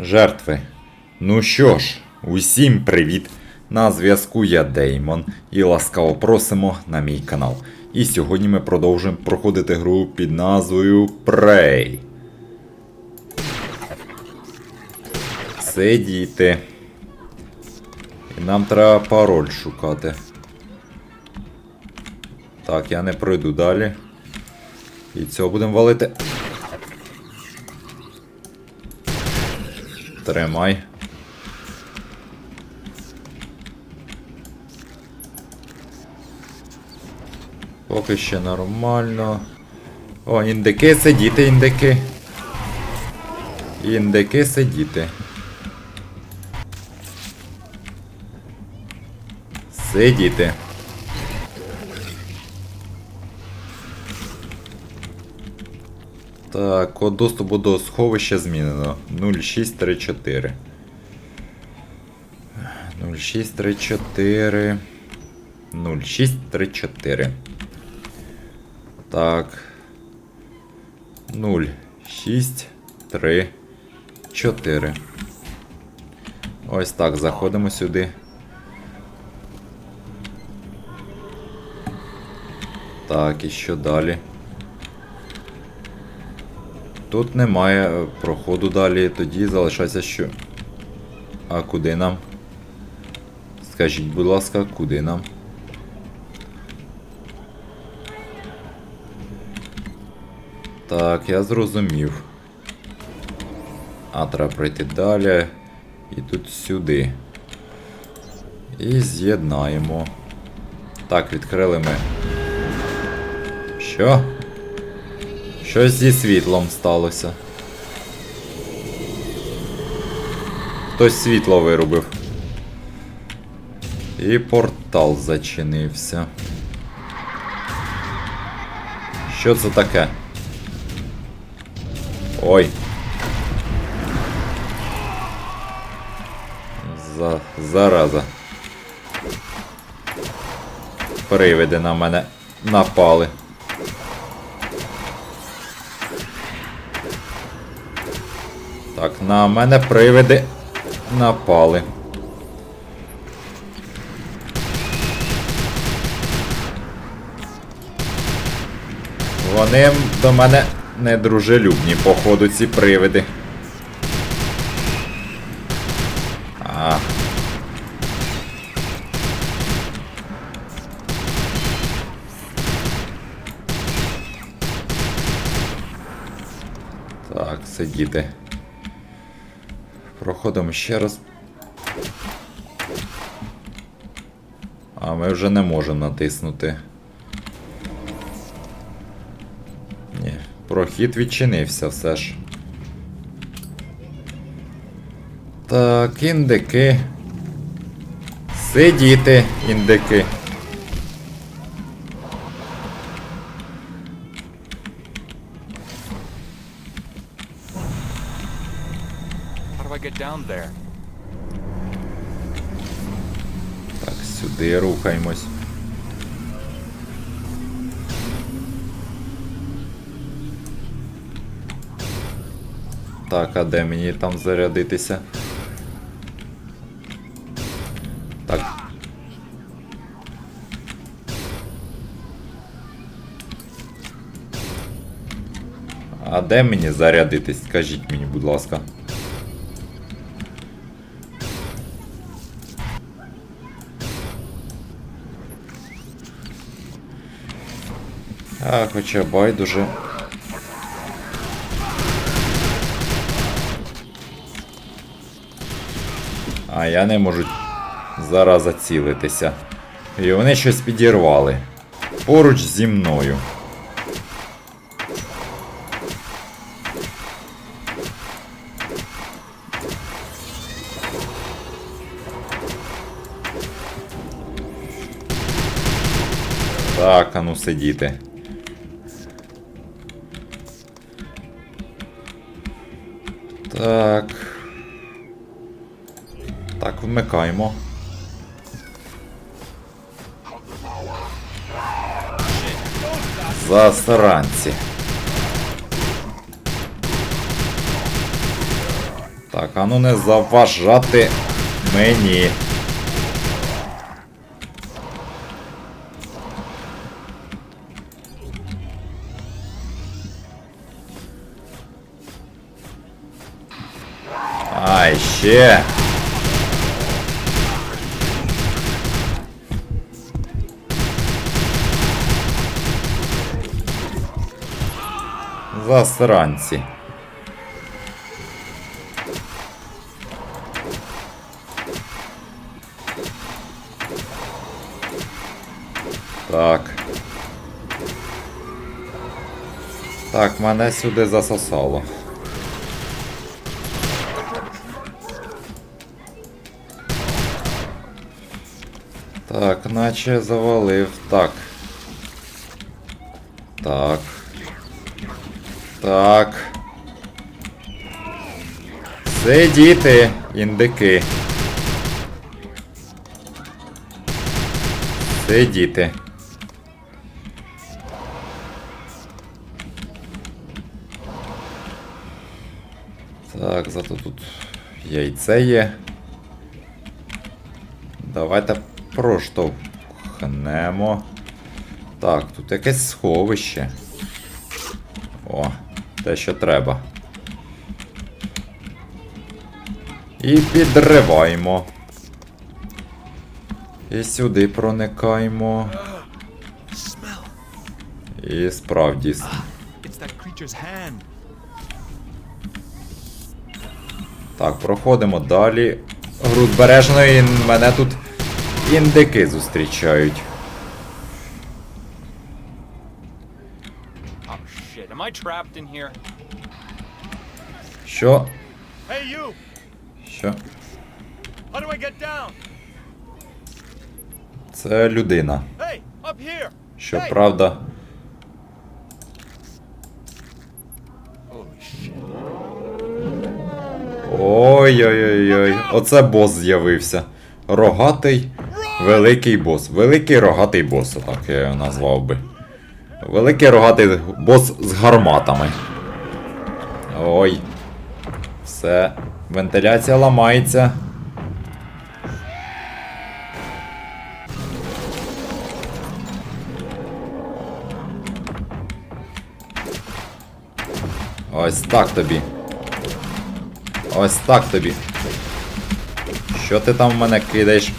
Жертви. Ну що ж, усім привіт! На зв'язку я Деймон і ласкаво просимо на мій канал. І сьогодні ми продовжуємо проходити гру під назвою Prey. Сидіти. І нам треба пароль шукати. Так, я не пройду далі. І цього будемо валити. Тримай. Поки ще нормально. О, індики сидіти, індики. Індики сидіти. Сидіти. Так, код доступу до сховища змінено. 0634. 0634. 0634. Так. 0, 6, 3, 4. Ось так, заходимо сюди. Так, і що далі? Тут немає е, проходу далі, тоді залишається що. А куди нам? Скажіть, будь ласка, куди нам? Так, я зрозумів. А, треба пройти далі. І тут сюди. І з'єднаємо. Так, відкрили ми. Що? Щось зі світлом сталося. Хтось світло вирубив. І портал зачинився. Що це таке? Ой. За... Зараза. Привиди на мене напали. Так, на мене привиди напали. Вони до мене недружелюбні, походу, ці привиди. Так, сидіти. Проходимо ще раз. А ми вже не можемо натиснути. Ні, прохід відчинився все ж. Так, індики. Сидіти, індики. There? Так, сюди рухаємось. Так, а де мені там зарядитися? Так. А де мені зарядитись? Скажіть мені, будь ласка. А, хоча байдуже. А я не можу зараз зацілитися. І вони щось підірвали. Поруч зі мною. Так, а ну сидіти. Так. Так, вмикаємо. Засранці. Так, а ну не заважати мені. Ще. Засранці. Так. Так, мене сюди засосало. Так, наче завалив. Так. Так. Так. Сидіти, індики. Сидіти. Так, зато тут яйце є. Давайте проштовхнемо. Так, тут якесь сховище. О, те, що треба. І підриваємо. І сюди проникаємо. І справді. Так, проходимо далі. Гру збережено і мене тут індики зустрічають. Oh shit, am I trapped in here? Що? Hey, you! Що? How do I get down? Це людина. Hey, up here! Hey! Щоправда. Ой-ой-ой-ой. Оце бос з'явився. Рогатий великий бос. Великий рогатий бос, так я його назвав би. Великий рогатий бос з гарматами. Ой. Все. Вентиляція ламається. Ось так тобі. Ось так тобі. Що ти там в мене кидаєш?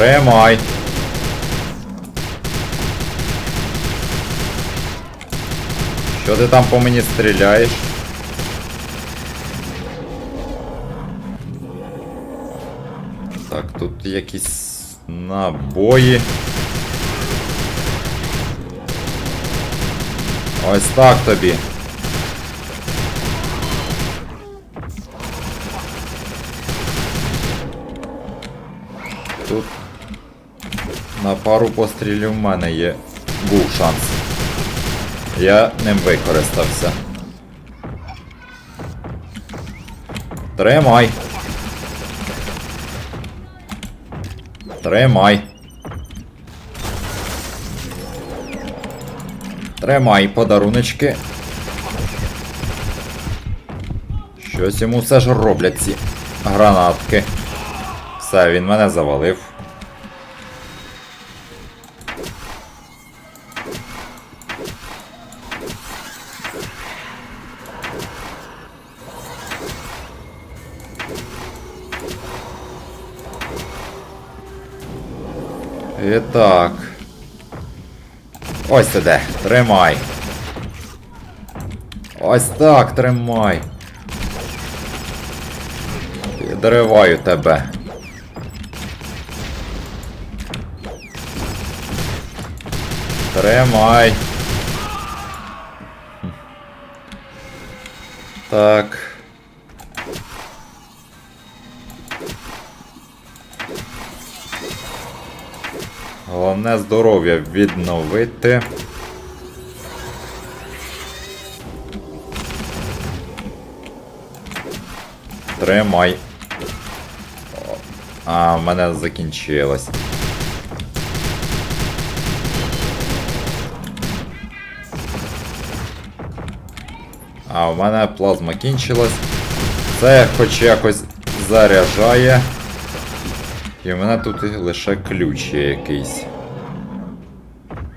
Тримай. Що ти там по мені стріляєш? Так, тут якісь набої. Ось так тобі. Тут на пару пострілів в мене є був шанс. Я ним використався. Тримай. Тримай. Тримай подаруночки. Щось йому все ж роблять ці гранатки. Все, він мене завалив. І так. Ось сюди, тримай. Ось так, тримай. Підриваю тебе. Тримай. Так. Головне здоров'я відновити. Тримай. А, в мене закінчилось. А в мене плазма кінчилась. Це хоч якось заряджає. І в мене тут лише ключ є якийсь.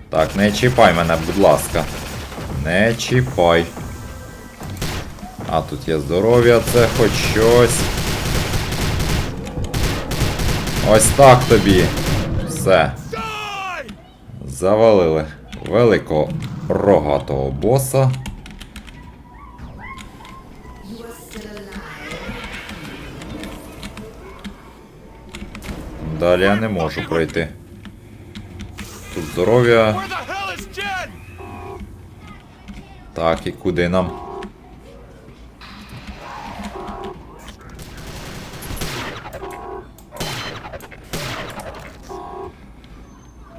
Так, не чіпай мене, будь ласка. Не чіпай. А тут є здоров'я, це хоч щось. Ось так тобі. Все. Завалили великого рогатого боса. Далі я не можу пройти. Тут здоров'я. Так, і куди нам?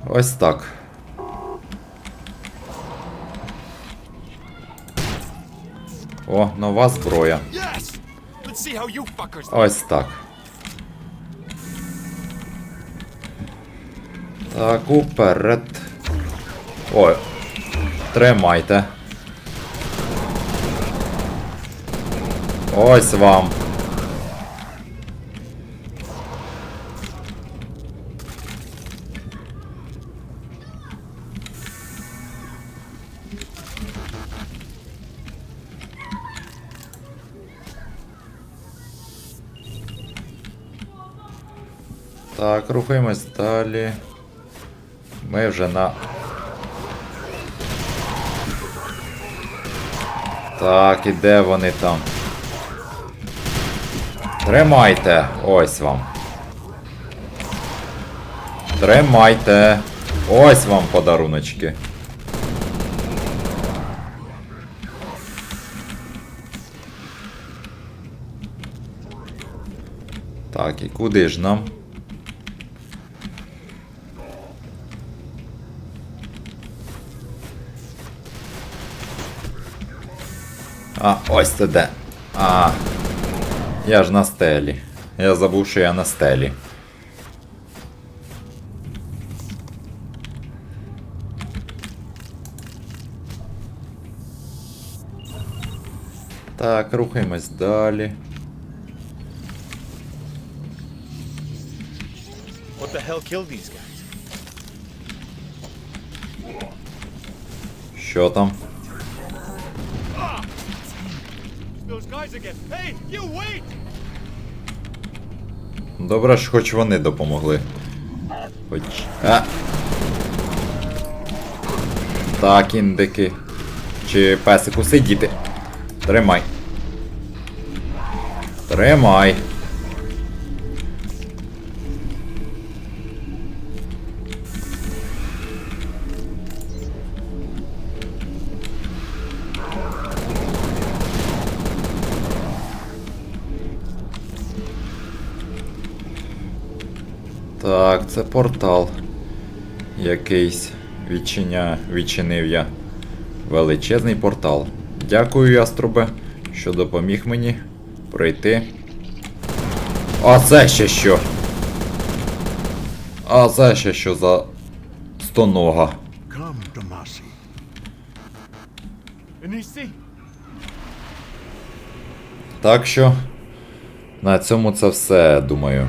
Ось так. О, нова зброя. Ось так. Так, уперед. Ой. Тримайте. Ось вам. Так, рухаємось далі. Ми вже на. Так, і де вони там? Тримайте! Ось вам. Тримайте! Ось вам подаруночки. Так, і куди ж нам? А, ось це де. А. Я ж на стелі. Я забув, що я на стелі. Так, рухаємось далі. What the hell killed these guys? Що там? Those guys again. Hey, you wait! Добре, ж хоч вони допомогли. Хоч. А. Так, індики. Чи песику сидіти. Тримай. Тримай. Так, це портал. Якийсь відчиня... відчинив я. Величезний портал. Дякую, яструбе, що допоміг мені пройти. А це ще що? А це ще що за стонога? Так що на цьому це все, думаю.